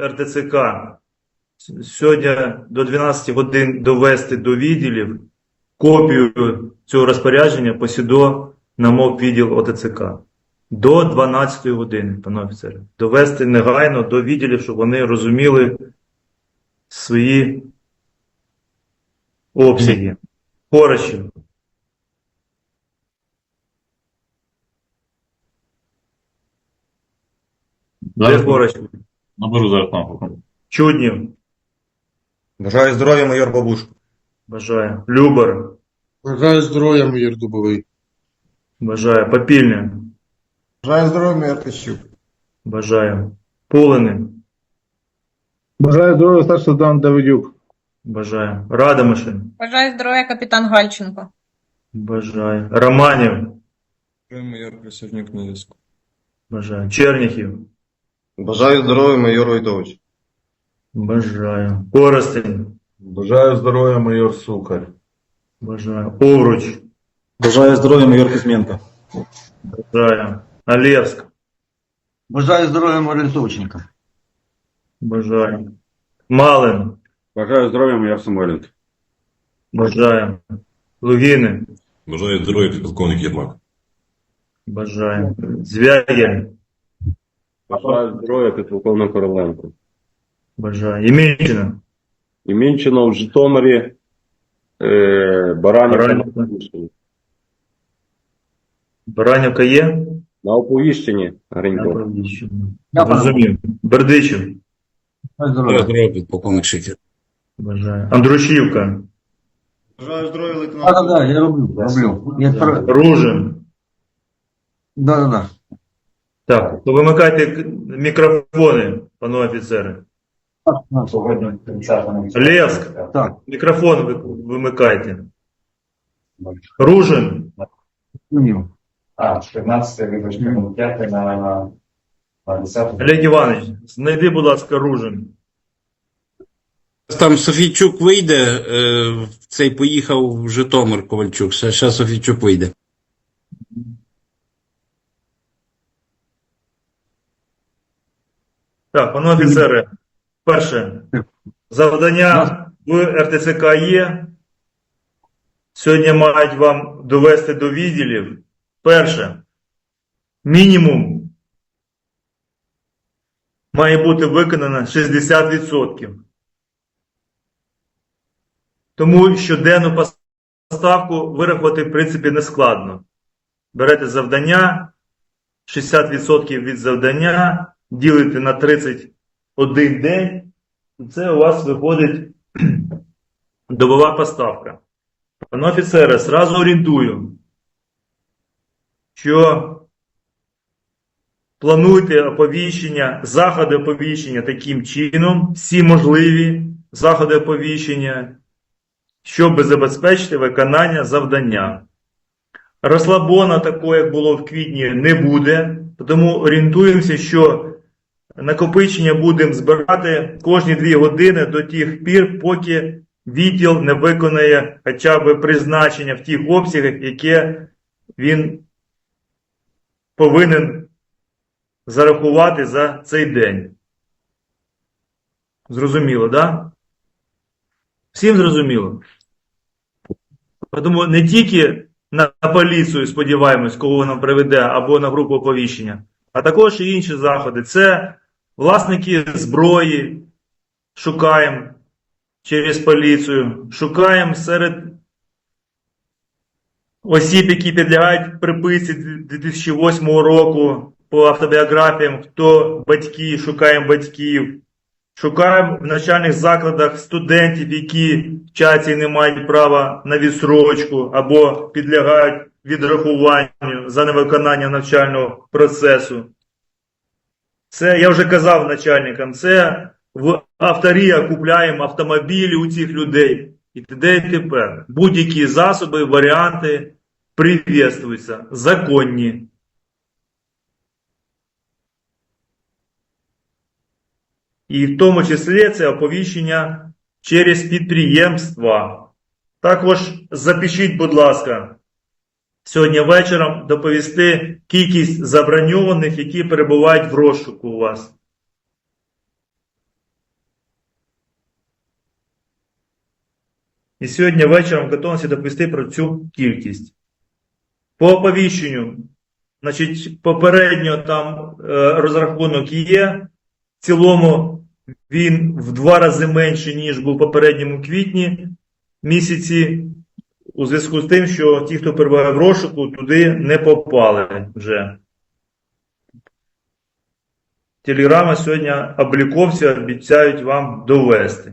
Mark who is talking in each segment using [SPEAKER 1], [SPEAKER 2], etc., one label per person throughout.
[SPEAKER 1] РТЦК сьогодні до 12 годин довести до відділів копію цього розпорядження посідо на МОК відділ ОТЦК. До 12 години, пане офіцери. Довести негайно до відділів, щоб вони розуміли свої обсяги. Хорошів. Де Хорочів?
[SPEAKER 2] Наберу зараз там.
[SPEAKER 1] Чуднів.
[SPEAKER 3] Бажаю здоров'я, майор Бабушко.
[SPEAKER 1] Бажаю. Любар.
[SPEAKER 4] Бажаю здоров'я, майор Дубовий.
[SPEAKER 1] Бажаю. Попільня.
[SPEAKER 3] Бажаю здоров'я, майор Тищук.
[SPEAKER 1] Бажаю. Полини.
[SPEAKER 5] Бажаю здоров'я, старший сержант Давидюк.
[SPEAKER 1] Бажаю. Радомишин.
[SPEAKER 6] Бажаю здоров'я, капітан Гальченко.
[SPEAKER 1] Бажаю. Романів.
[SPEAKER 7] Майор Присяжнюк на зв'язку.
[SPEAKER 1] Бажаю. Черніхів.
[SPEAKER 3] Бажаю здоров'я, майор Войтович.
[SPEAKER 1] Бажаю. Коростень.
[SPEAKER 5] Бажаю здоров'я, майор Сукар.
[SPEAKER 1] Бажаю. Овруч.
[SPEAKER 8] Бажаю здоров'я, майор Кузьменко.
[SPEAKER 1] Бажаю. Олевськ.
[SPEAKER 8] Бажаю здоров'я, майор Литовченко.
[SPEAKER 1] Бажаю. Малин.
[SPEAKER 2] Бажаю здоров'я, майор Самойленко.
[SPEAKER 1] Бажаю. Лугіни.
[SPEAKER 9] Бажаю здоров'я, підполковник Єрмак.
[SPEAKER 1] Бажаю. Звягель.
[SPEAKER 2] Бажаю здоров'я, підполковник Короленко.
[SPEAKER 1] Бажаю. Ємінчина.
[SPEAKER 2] І Мінчино в Житомирі, е, Баранівка
[SPEAKER 1] Баранівка. Баранівка є?
[SPEAKER 2] На Оповіщенні, Гринько.
[SPEAKER 1] Зрозумів. Бердичів.
[SPEAKER 9] Бажаю здоров'я, підполковник Шикер.
[SPEAKER 1] Бажаю. Андрушівка.
[SPEAKER 3] Бажаю здоров'я, лейтенант.
[SPEAKER 8] да, да, я роблю, роблю. Я.
[SPEAKER 1] Ружин.
[SPEAKER 8] Да, да, да.
[SPEAKER 1] Так, то вимикайте мікрофони, пане офіцери. Левськ,
[SPEAKER 8] Так,
[SPEAKER 1] мікрофон ви- вимикайте. Ружин.
[SPEAKER 10] А, 14 вибачте, 5 на, на, на 10.
[SPEAKER 1] Олег Іванович, знайди, будь ласка, Ружин.
[SPEAKER 9] Там Софійчук вийде, е, цей поїхав в Житомир Ковальчук. Ще Софійчук вийде.
[SPEAKER 1] Так, пане офіцери, перше, завдання в РТЦК є. Сьогодні мають вам довести до відділів. Перше, мінімум має бути виконано 60%. Тому щоденну поставку вирахувати, в принципі, не складно. Берете завдання, 60% від завдання, ділите на 31 день, це у вас виходить добова поставка. Пане офіцере, сразу орієнтую, що плануйте оповіщення, заходи оповіщення таким чином, всі можливі заходи оповіщення, щоб забезпечити виконання завдання. Розслабона такого, як було в квітні, не буде, тому орієнтуємося, що накопичення будемо збирати кожні 2 години до тих пір, поки відділ не виконає хоча б призначення в тих обсягах, яке він повинен зарахувати за цей день. Зрозуміло? Да? Всім зрозуміло? Тому не тільки на поліцію сподіваємось, кого нам приведе, або на групу оповіщення, а також і інші заходи. Це власники зброї, шукаємо через поліцію, шукаємо серед осіб, які підлягають приписці 2008 року по автобіографіям, хто батьки, шукаємо батьків. Шукаємо в навчальних закладах студентів, які вчаться і не мають права на відсрочку або підлягають відрахуванню за невиконання навчального процесу. Це я вже казав начальникам, це в авторія купляємо автомобілі у цих людей. І т.д. і тепер. Будь-які засоби, варіанти привітствуються, законні. І в тому числі це оповіщення через підприємства. Також запишіть, будь ласка, сьогодні вечором доповісти кількість заброньованих, які перебувають в розшуку у вас. І сьогодні вечором готовності доповісти про цю кількість. По оповіщенню, значить, попередньо там е, розрахунок є. В цілому він в два рази менше, ніж був попередньому квітні місяці у зв'язку з тим, що ті, хто перебуває в розшуку, туди не попали вже. Телеграма сьогодні обліковці обіцяють вам довести.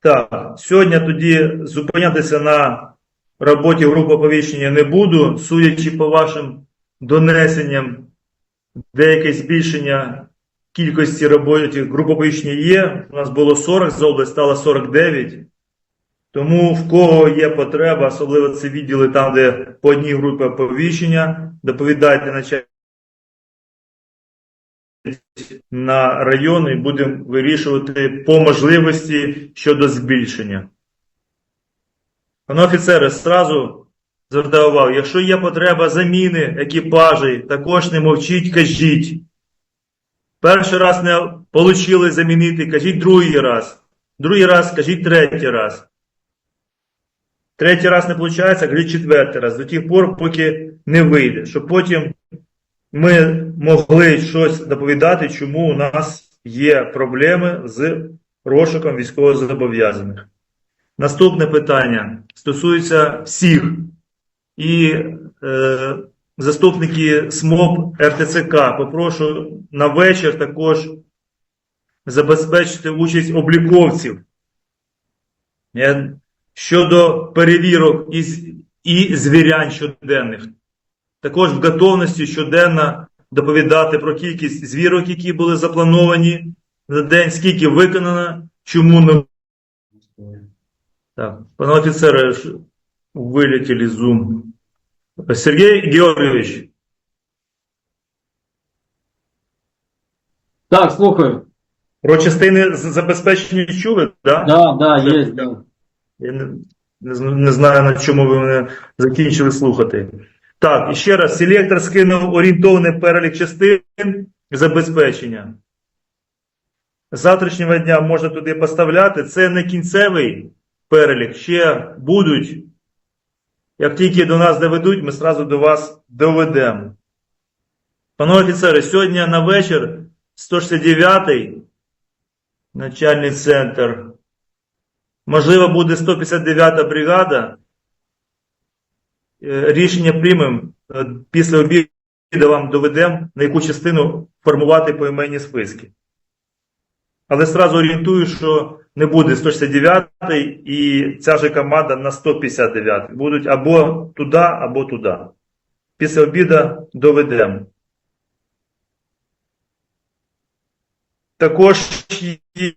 [SPEAKER 1] Так, сьогодні тоді зупинятися на роботі групи оповіщення не буду, судячи по вашим донесенням, деяке збільшення кількості роботи груп оповіщення є. У нас було 40 з області, стало 49. Тому в кого є потреба, особливо це відділи там, де по одній групі оповіщення, доповідайте начальнику на район і будемо вирішувати по можливості щодо збільшення. Пане офіцере, зразу звертаю увагу, якщо є потреба заміни екіпажей, також не мовчіть, кажіть. Перший раз не отримали замінити, кажіть другий раз. Другий раз, кажіть третій раз. Третій раз не виходить, кажіть четвертий раз. До тих пор, поки не вийде. Щоб потім ми могли щось доповідати, чому у нас є проблеми з розшуком військовозобов'язаних. Наступне питання стосується всіх. І е, заступники СМОП РТЦК попрошу на вечір також забезпечити участь обліковців. Е, Щодо перевірок і, і звірянь щоденних. Також в готовності щоденно доповідати про кількість звірок, які були заплановані за день, скільки виконано, чому не. Так, пане офіцере, вилетіли з Zoom. Сергій Георгійович,
[SPEAKER 11] Так, слухаю.
[SPEAKER 1] про частини забезпечення чули, так?
[SPEAKER 11] Да, да, є. Да.
[SPEAKER 1] Я не, не, не знаю, на чому ви мене закінчили слухати. Так, і ще раз, селектор скинув орієнтовний перелік частин забезпечення. З завтрашнього дня можна туди поставляти. Це не кінцевий перелік, ще будуть. Як тільки до нас доведуть, ми зразу до вас доведемо. Пане офіцери, сьогодні на вечір 169-й начальний центр Можливо, буде 159-та бригада. Е, Рішення приймемо. Е, Після обіду вам доведемо, на яку частину формувати поіменні списки. Але зразу орієнтую, що не буде 169 і ця же команда на 159. Будуть або туди, або туди. Після обіду доведемо. Також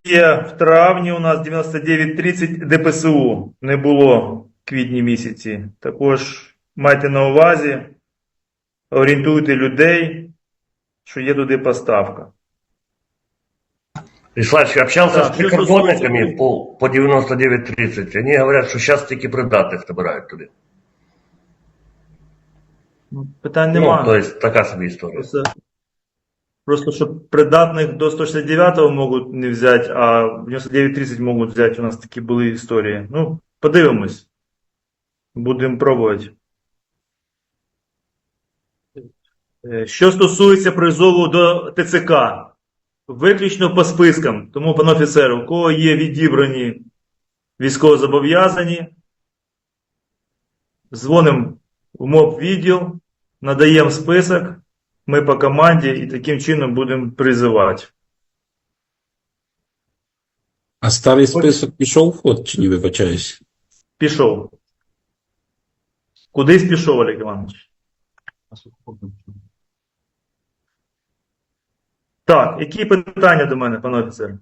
[SPEAKER 1] є в травні у нас 99.30 ДПСУ не було в квітні місяці. Також майте на увазі, орієнтуйте людей, що є туди поставка.
[SPEAKER 12] Вячеславович, общался
[SPEAKER 1] Так,
[SPEAKER 12] с прикордонниками по, по 99.30. Они говорят, что сейчас таки придатных набирают туди.
[SPEAKER 1] Ну, Питань нема.
[SPEAKER 12] Ну, то есть така собі історія.
[SPEAKER 1] Просто, просто щоб придатних до 169-го можуть не взяти, а в 99.30 можуть взяти. У нас такі були історії. Ну, подивимось. Будемо пробувати. Що стосується призову до ТЦК, виключно по спискам. Тому, пане офіцеру, у кого є відібрані військовозобов'язані, дзвонимо в МОП відділ, надаємо список, ми по команді і таким чином будемо призивати.
[SPEAKER 9] А старий список пішов в чи не вибачаюсь?
[SPEAKER 1] Пішов. Кудись пішов, Олег Іванович. Так, які питання до мене, пане офіцер?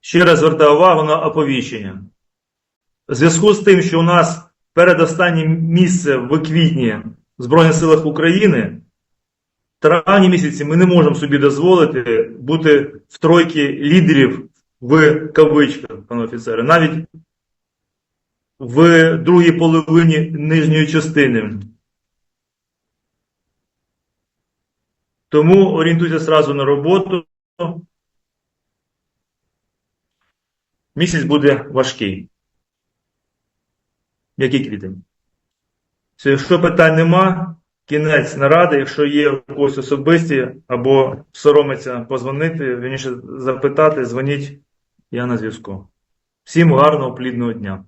[SPEAKER 1] Ще раз звертаю увагу на оповіщення. В зв'язку з тим, що у нас передостаннє місце в квітні в Збройних силах України, в травні місяці ми не можемо собі дозволити бути в тройці лідерів в кавичках, пане офіцере, навіть в другій половині нижньої частини. Тому орієнтуйся сразу на роботу. Місяць буде важкий. Який квітень? Якщо питань нема, кінець наради, якщо є когось особисті або соромиться позвонити, вірніше запитати, дзвоніть, я на зв'язку. Всім гарного, плідного дня.